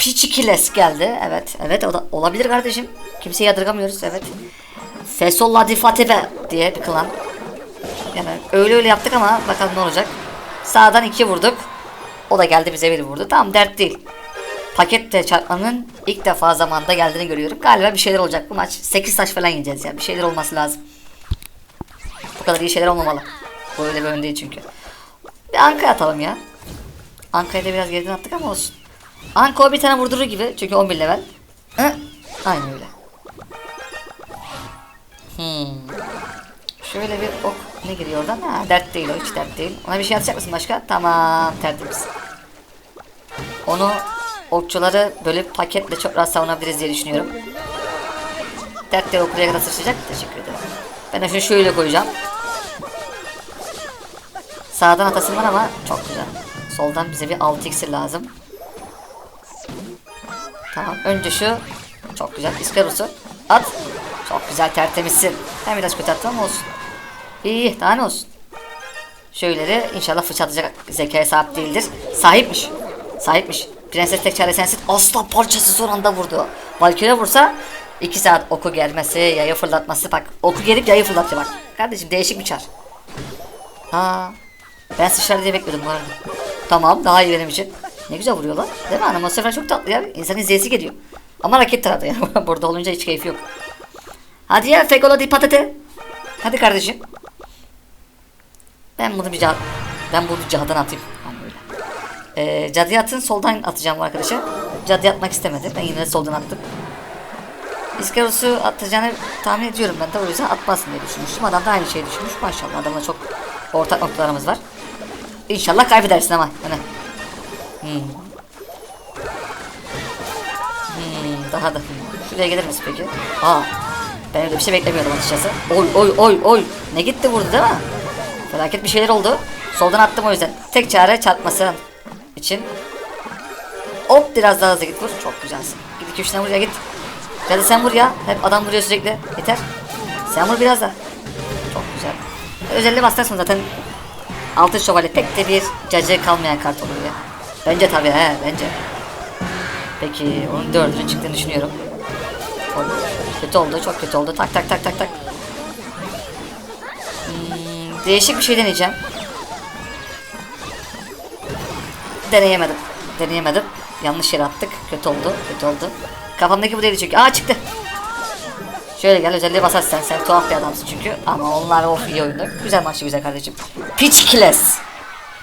Pichikiles geldi. Evet. Evet o da olabilir kardeşim. Kimseyi yadırgamıyoruz. Evet. Fesolla di Fatime diye bir klan. Yani öyle öyle yaptık ama bakalım ne olacak. Sağdan iki vurduk. O da geldi bize bir vurdu. Tamam dert değil. Pakette çarpmanın ilk defa zamanda geldiğini görüyorum. Galiba bir şeyler olacak bu maç. 8 taş falan yiyeceğiz ya. Bir şeyler olması lazım. Bu kadar iyi şeyler olmamalı. Bu öyle bir değil çünkü. Bir Anka atalım ya. Anka'yı da biraz geriden attık ama olsun. Anka o bir tane vurdurur gibi. Çünkü 11 level. Hı? Aynen öyle. Hmm. Şöyle bir ok ne giriyor oradan? Ha, dert değil o hiç dert değil. Ona bir şey atacak mısın başka? Tamam tertemiz. Onu okçuları bölüp paketle çok rahat savunabiliriz diye düşünüyorum. Dert değil o kuleye kadar sıçrayacak. Teşekkür ederim. Ben de şunu şöyle koyacağım. Sağdan atasım var ama çok güzel. Soldan bize bir 6 iksir lazım. Tamam önce şu. Çok güzel. İskarus'u at. Çok güzel tertemizsin. Ben biraz kötü attım olsun. İyi daha ne olsun. Şöyleri inşallah fıça atacak zekaya sahip değildir. Sahipmiş. Sahipmiş. Prenses tek çare sensin. Aslan parçası son anda vurdu. Valkyrie vursa 2 saat oku gelmesi, yayı fırlatması bak. Oku gelip yayı fırlatıyor bak. Kardeşim değişik bir çar. Ha. Ben sıçrar diye bekliyordum bu arada. Tamam daha iyi benim için. Ne güzel vuruyorlar. Değil mi? Animasyon çok tatlı ya. İnsanın zevsi geliyor. Ama raket tarafta ya. Burada olunca hiç keyfi yok. Hadi ya Fekola di patate. Hadi kardeşim. Ben bunu bir cad ben bunu cadıdan atayım. Hani öyle. Ee, cadıya atın soldan atacağım arkadaşa. Cadıya atmak istemedi. Ben yine de soldan attım. İskaros'u atacağını tahmin ediyorum ben de o yüzden atmasın diye düşünmüştüm. Adam da aynı şeyi düşünmüş. Maşallah adamla çok ortak noktalarımız var. İnşallah kaybedersin ama. Hani. Hmm. Hmm, daha da. Şuraya gelir misin peki? Aa. Ben öyle bir şey beklemiyordum açıkçası. Oy oy oy oy. Ne gitti vurdu değil mi? Felaket bir şeyler oldu. Soldan attım o yüzden. Tek çare çarpması için. Hop biraz daha hızlı git vur. Çok güzelsin. Git iki üç tane vur ya git. Hadi sen vur ya. Hep adam vuruyor sürekli. Yeter. Sen vur biraz da. Çok güzel. Özelliği bastarsın zaten. Altın şövalye pek de bir cacı kalmayan kart olur ya. Bence tabii he bence. Peki onun dördünün çıktığını düşünüyorum. Kötü oldu çok kötü oldu. Tak tak tak tak tak. Hmm, değişik bir şey deneyeceğim. Deneyemedim. Deneyemedim. Yanlış yere attık. Kötü oldu. Kötü oldu. Kafamdaki bu değildi çünkü. Aa çıktı. Şöyle gel özelliğe basarsan sen tuhaf bir adamsın çünkü. Ama onlar of iyi oyundu. Güzel maçtı güzel kardeşim. Pitch Class.